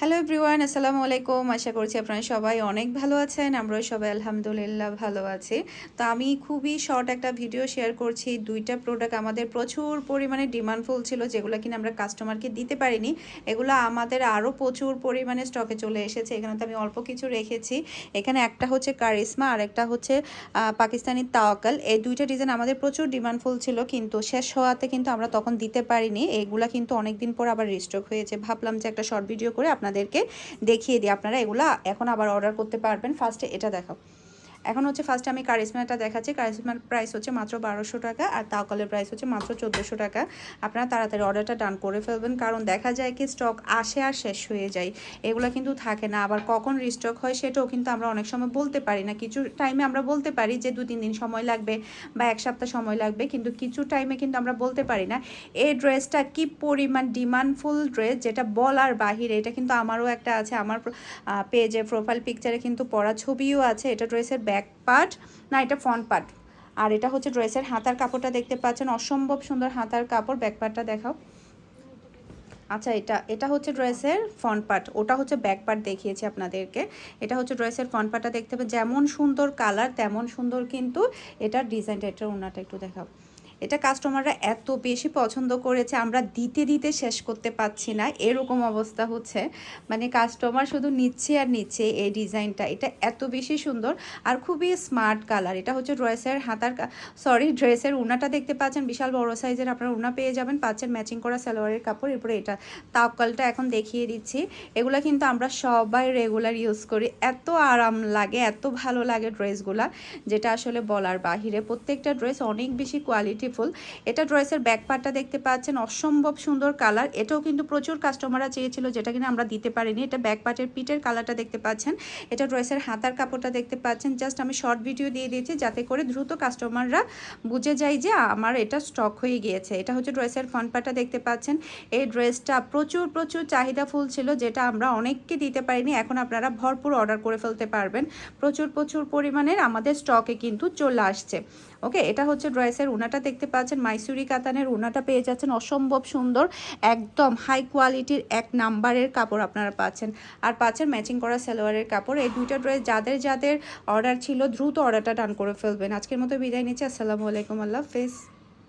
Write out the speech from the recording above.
Hello everyone আসসালামু আলাইকুম আশা করছি আপনারা সবাই অনেক ভালো আছেন। আমরাও সবাই আলহামদুলিল্লাহ ভালো আছি। তো আমি খুবই শর্ট একটা ভিডিও শেয়ার করছি। দুইটা প্রোডাক্ট আমাদের প্রচুর পরিমাণে ডিমান্ডফুল ছিল, যেগুলো কিনা আমরা কাস্টমারকে দিতে পারিনি। এগুলো আমাদের আরও প্রচুর পরিমাণে স্টকে চলে এসেছে। এখানে তো আমি অল্প কিছু রেখেছি। এখানে একটা হচ্ছে কারিশমা, আর একটা হচ্ছে পাকিস্তানি তাওয়াক্কাল। এই দুইটা ডিজাইন আমাদের প্রচুর ডিমান্ডফুল ছিল, কিন্তু শেষ হওয়াতে কিন্তু আমরা তখন দিতে পারিনি। এগুলা কিন্তু অনেকদিন পর আবার রিস্টক হয়েছে। ভাবলাম যে একটা শর্ট ভিডিও করে আপনাদেরকে দেখিয়ে দিই। আপনারা এগুলো এখন আবার অর্ডার করতে পারবেন। ফার্স্টে এটা দেখাও। এখন হচ্ছে ফার্স্টে আমি কারিশমাটা দেখাচ্ছি। কারিশমার প্রাইস হচ্ছে মাত্র বারোশো টাকা আর তাওকলের প্রাইস হচ্ছে মাত্র চোদ্দোশো টাকা। আপনারা তাড়াতাড়ি অর্ডারটা ডান করে ফেলবেন। কারণ দেখা যায় কি স্টক আসে আর শেষ হয়ে যায়। এগুলো কিন্তু থাকে না। আবার কখন রিস্টক হয় সেটাও কিন্তু আমরা অনেক সময় বলতে পারি না। কিছু টাইমে আমরা বলতে পারি যে দু তিন দিন সময় লাগবে বা এক সপ্তাহ সময় লাগবে। কিন্তু কিছু টাইমে কিন্তু আমরা বলতে পারি না। এই ড্রেসটা কি পরিমাণ ডিমান্ডফুল ড্রেস যেটা বলার বাহিরে, এটা কিন্তু আমারও একটা আছে। আমার পেজে প্রোফাইল পিকচারে কিন্তু পড়া ছবিও আছে। এটা ড্রেসের ব্যাক পার্ট না, এটা ফ্রন্ট পার্ট আর এটা হচ্ছে ড্রেসের হাতার কাপড়টা দেখতে পাচ্ছেন, অসম্ভব সুন্দর হাতার কাপড় ব্যাক পার্টটা দেখাও। আচ্ছা এটা এটা হচ্ছে ড্রেসের ফ্রন্ট পার্ট ওটা হচ্ছে ব্যাক পার্ট দেখিয়েছি আপনাদেরকে। এটা হচ্ছে ড্রেসের ফ্রন্ট পার্টটা দেখতে পাবেন যেমন সুন্দর কালার তেমন সুন্দর কিন্তু এটার ডিজাইনটা এটার ওনাটা একটু দেখাও। এটা কাস্টমাররা এত বেশি পছন্দ করেছে, আমরা দিতে দিতে শেষ করতে পারছি না। এরকম অবস্থা হচ্ছে। মানে কাস্টমার শুধু নিচ্ছে আর নিচ্ছে এই ডিজাইনটা। এটা এত বেশি সুন্দর আর খুবই স্মার্ট কালার এটা হচ্ছে ড্রেসের হাতার সরি ড্রেসের উনাটা দেখতে পাচ্ছেন, বিশাল বড় সাইজের আপনারা উনা পেয়ে যাবেন, পাচ্ছেন ম্যাচিং করা সালোয়ারের কাপড়। এরপরে এটা তাপকালটা এখন দেখিয়ে দিচ্ছি। এগুলো কিন্তু আমরা সবাই রেগুলার ইউজ করি। এত আরাম লাগে, এত ভালো লাগে ড্রেসগুলা যেটা আসলে বলার বাহিরে। প্রত্যেকটা ড্রেস অনেক বেশি কোয়ালিটিফুল এটা ড্রেসের ব্যাক পার্টটা দেখতে পাচ্ছেন, অসম্ভব সুন্দর কালার এটাও কিন্তু প্রচুর কাস্টমাররা চেয়েছিল যেটা কিনা আমরা দিতে পারিনি। এটা ব্যাক পার্টের পিটের কালারটা দেখতে পাচ্ছেন। এটা ড্রেসের হাতার কাপড়টা দেখতে পাচ্ছেন। জাস্ট আমি শর্ট ভিডিও দিয়ে দিয়েছি যাতে করে দ্রুত কাস্টমাররা বুঝে যায় যে আমার এটা স্টক হয়ে গিয়েছে। এটা হচ্ছে ড্রেসের ফ্রন্ট পার্টটা দেখতে পাচ্ছেন। এই ড্রেসটা প্রচুর প্রচুর চাহিদা ফুল ছিল যেটা আমরা অনেককে দিতে পারিনি। এখন আপনারা ভরপুর অর্ডার করে ফেলতে পারবেন। প্রচুর প্রচুর পরিমাণের আমাদের স্টকে কিন্তু চলে আসছে। ওকে এটা হচ্ছে ড্রেসের উনাটা দেখতে পাচ্ছেন, মাইসুরি কাতানের ওনাটা পেয়ে যাচ্ছেন। অসম্ভব সুন্দর, একদম হাই কোয়ালিটির এক নাম্বারের কাপড় আপনারা পাচ্ছেন। আর পাচ্ছেন ম্যাচিং করা সালোয়ারের কাপড়। এই দুইটা ড্রেস যাদের যাদের অর্ডার ছিল, দ্রুত অর্ডারটা ডান করে ফেলবেন। আজকের মতো বিদায় নিচ্ছি। আসসালামু আলাইকুম, আল্লাহ হাফেজ।